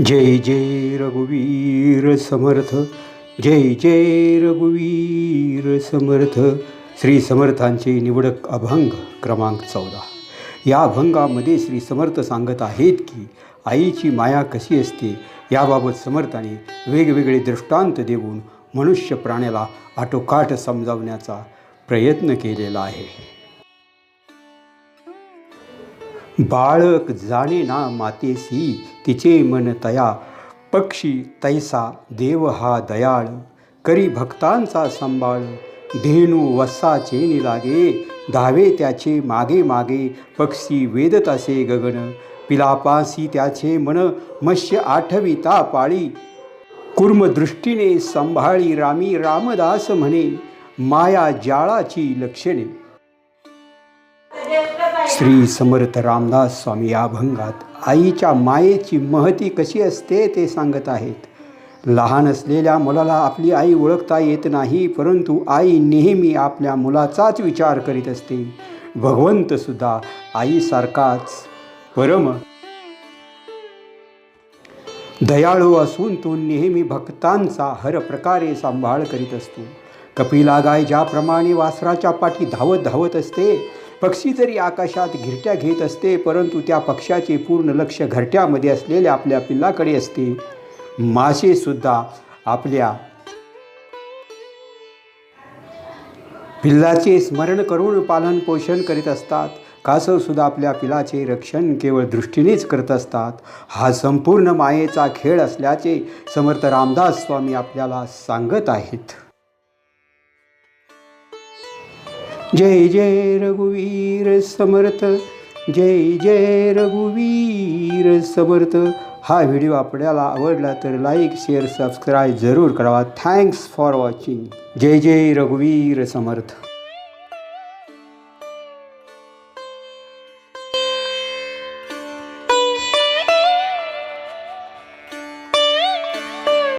जय जय रघुवीर समर्थ जय जय रघुवीर समर्थ. श्री समर्थांचे निवडक अभंग क्रमांक चौदा. या अभंगामध्ये श्री समर्थ सांगत आहेत की आईची माया कशी असते याबाबत समर्थाने वेगवेगळे दृष्टांत देऊन मनुष्य प्राण्याला आटोकाट समजावण्याचा प्रयत्न केलेला आहे. बाळक जाणे ना मातेसी तिचे मन तया. पक्षी तैसा देव हा दयाळ. करी भक्तांचा सांभाळ. धेनू वस्सा चेनी लागे. धावे त्याचे मागे मागे. पक्षी वेदत असे गगन. पिलापासी त्याचे मन मत्स्य आठविता पाळी. कुर्मदृष्टीने संभाळी रामी रामदास म्हणे. माया जाळाची लक्षणे. श्री समर्थ रामदास स्वामी या अभंगात आईच्या मायेची महती कशी असते ते सांगत आहेत. लहान असलेल्या मुलाला आपली आई ओळखता येत नाही परंतु आई नेहमी आपल्या मुलाचाच विचार करीत असते. भगवंतसुद्धा आईसारखाच परम. दयाळू असून तो नेहमी भक्तांचा हर प्रकारे सांभाळ करीत असतो. कपिला गाय ज्याप्रमाणे वासराच्या पाठी धावत धावत असते पक्षी जरी आकाशात घिरट्या घेत असते परंतु त्या पक्षाचे पूर्ण लक्ष घरट्यामध्ये असलेल्या आपल्या पिल्लाकडे असते. मासेसुद्धा आपल्या पिल्लाचे स्मरण करून पालन पोषण करीत असतात. कासवसुद्धा आपल्या पिलाचे रक्षण केवळ दृष्टीनेच करत असतात. हा संपूर्ण मायेचा खेळ असल्याचे समर्थ रामदास स्वामी आपल्याला सांगत आहेत. जय जय रघुवीर समर्थ जय जय रघुवीर समर्थ. हा व्हिडिओ आपल्याला आवडला तर लाईक शेअर सबस्क्राईब जरूर करावा. Thanks for watching. जय जय रघुवीर समर्थ.